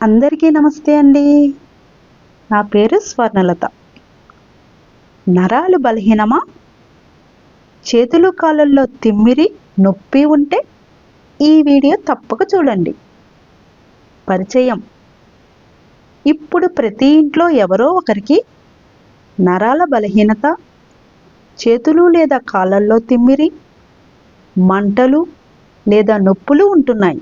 అందరికీ నమస్తే అండి. నా పేరు స్వర్ణలత. నరాలు బలహీనమా? చేతులు కాళ్ళల్లో తిమ్మిరి నొప్పి ఉంటే ఈ వీడియో తప్పక చూడండి. పరిచయం. ఇప్పుడు ప్రతి ఇంట్లో ఎవరో ఒకరికి నరాల బలహీనత చేతులు లేదా కాళ్ళల్లో తిమ్మిరి మంటలు లేదా నొప్పులు ఉంటున్నాయి.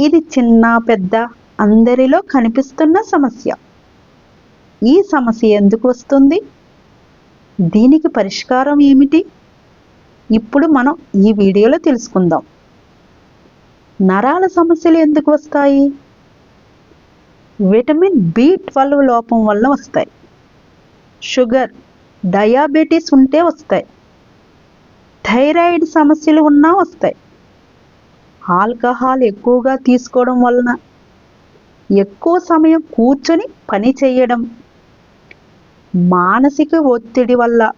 ఇది చిన్న పెద్ద అందరిలో కనిపిస్తున్న సమస్య. ఈ సమస్య ఎందుకు వస్తుంది? దీనికి పరిష్కారం ఏమిటి? ఇప్పుడు మనం ఈ వీడియోలో తెలుసుకుందాం. నరాల సమస్యలు ఎందుకు వస్తాయి? విటమిన్ బి ట్వెల్వ్ లోపం వల్ల వస్తాయి. షుగర్ డయాబెటీస్ ఉంటే వస్తాయి. థైరాయిడ్ సమస్యలు ఉన్నా వస్తాయి. ఆల్కహాల్ ఎక్కువగా తీసుకోవడం వలన ఎక్కువ సమయం కూర్చొని పని చేయడం మానసిక ఒత్తిడి వల్ల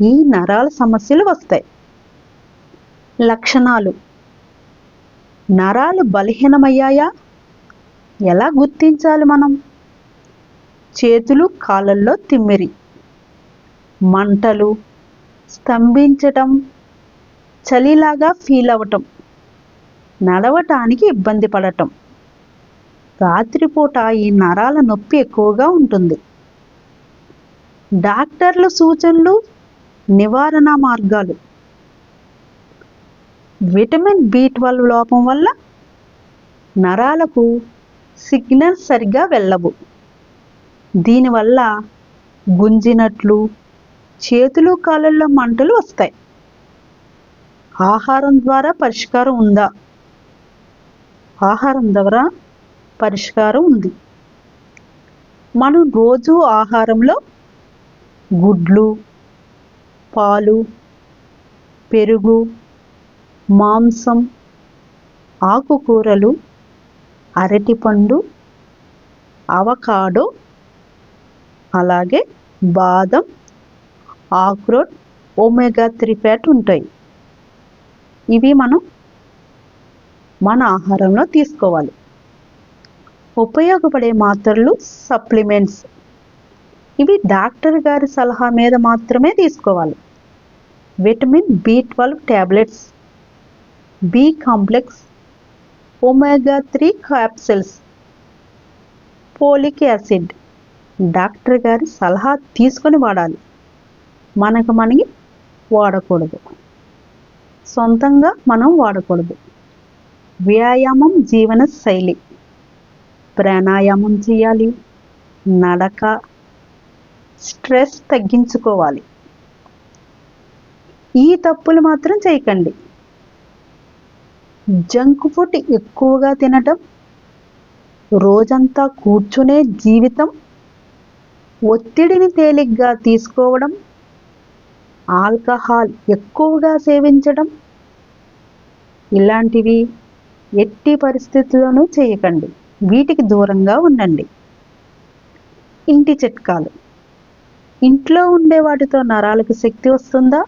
ఈ నరాల సమస్యలు వస్తాయి. లక్షణాలు. నరాలు బలహీనమయ్యాయా? ఎలా గుర్తించాలి మనం? చేతులు కాళ్ళల్లో తిమ్మిరి. మంటలు స్తంభించటం చలిలాగా ఫీల్ అవ్వటం నడవటానికి ఇబ్బంది పడటం. రాత్రిపూట ఈ నరాల నొప్పి ఎక్కువగా ఉంటుంది. డాక్టర్ల సూచనలు నివారణ మార్గాలు. విటమిన్ బి ట్వెల్వ్ లోపం వల్ల నరాలకు సిగ్నల్స్ సరిగ్గా వెళ్ళవు. దీనివల్ల గుంజినట్లు చేతులు కాళ్ళల్లో మంటలు వస్తాయి. ఆహారం ద్వారా పరిష్కారం ఉందా? ఆహారం ద్వారా పరిష్కారం ఉంది. మనం రోజు ఆహారంలో గుడ్లు పాలు పెరుగు మాంసం ఆకుకూరలు అరటిపండు అవకాడో అలాగే బాదం ఆక్రోట్ ఒమేగా త్రీ ఫ్యాట్ ఉంటాయి. ఇవి మనం మన ఆహారంలో తీసుకోవాలి. ఉపయోగపడే మాత్రలు సప్లిమెంట్స్. ఇవి డాక్టర్ గారి సలహా మీద మాత్రమే తీసుకోవాలి. Vitamin B twelve tablets B complex omega three capsules folic acid. Doctor గారి సలహా తీసుకొని వాడాలి. మనకు మనకి వాడకూడదు. సొంతంగా మనం వాడకూడదు. వ్యాయామం జీవన శైలి. ప్రాణాయామం చేయాలి నడక స్ట్రెస్ తగ్గించుకోవాలి. ఈ తప్పులు మాత్రం చేయకండి. జంక్ ఫుడ్ ఎక్కువగా తినటం రోజంతా కూర్చునే జీవితం ఒత్తిడిని తేలిగ్గా తీసుకోవడం ఆల్కహాల్ ఎక్కువగా సేవించడం ఇలాంటివి ఎట్టి పరిస్థితుల్లోనూ చేయకండి. వీటికి దూరంగా ఉండండి. ఇంటి చిట్కాలు. ఇంట్లో ఉండే వాటితో నరాలకు శక్తి వస్తుందా?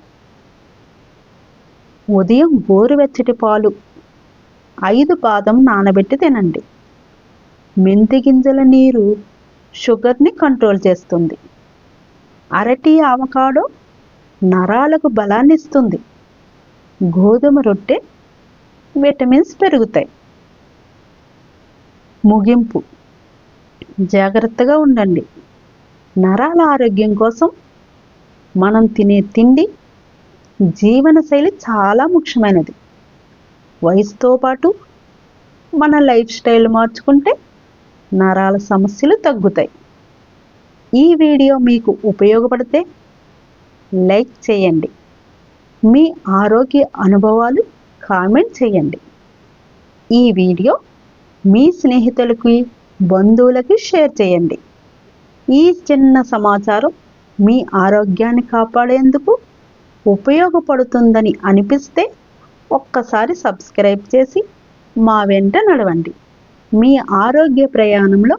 ఉదయం గోరువెచ్చటి పాలు. ఐదు బాదం నానబెట్టి తినండి. మెంతి గింజల నీరు షుగర్ని కంట్రోల్ చేస్తుంది. అరటి ఆవకాడో నరాలకు బలాన్ని ఇస్తుంది గోధుమ రొట్టె విటమిన్స్ పెరుగుతాయి. ముగింపు. జాగ్రత్తగా ఉండండి. నరాల ఆరోగ్యం కోసం మనం తినే తిండి జీవనశైలి చాలా ముఖ్యమైనది. వయసుతో పాటు మన లైఫ్ స్టైల్ మార్చుకుంటే నరాల సమస్యలు తగ్గుతాయి. ఈ వీడియో మీకు ఉపయోగపడితే లైక్ చేయండి. మీ ఆరోగ్య అనుభవాలు కామెంట్ చేయండి. ఈ వీడియో మీ స్నేహితులకి బంధువులకి షేర్ చేయండి. ఈ చిన్న సమాచారం మీ ఆరోగ్యాన్ని కాపాడేందుకు ఉపయోగపడుతుందని అనిపిస్తే ఒక్కసారి సబ్స్క్రైబ్ చేసి మా వెంట నడవండి. మీ ఆరోగ్య ప్రయాణంలో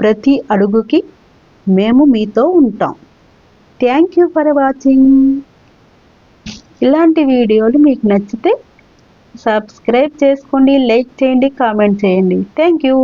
ప్రతి అడుగుకి మేము మీతో ఉంటాం. థ్యాంక్ యూ ఫర్ వాచింగ్ ఇలాంటి వీడియోలు మీకు నచ్చితే సబ్స్క్రైబ్ చేసుకోండి లైక్ చేయండి కామెంట్ చేయండి. Thank you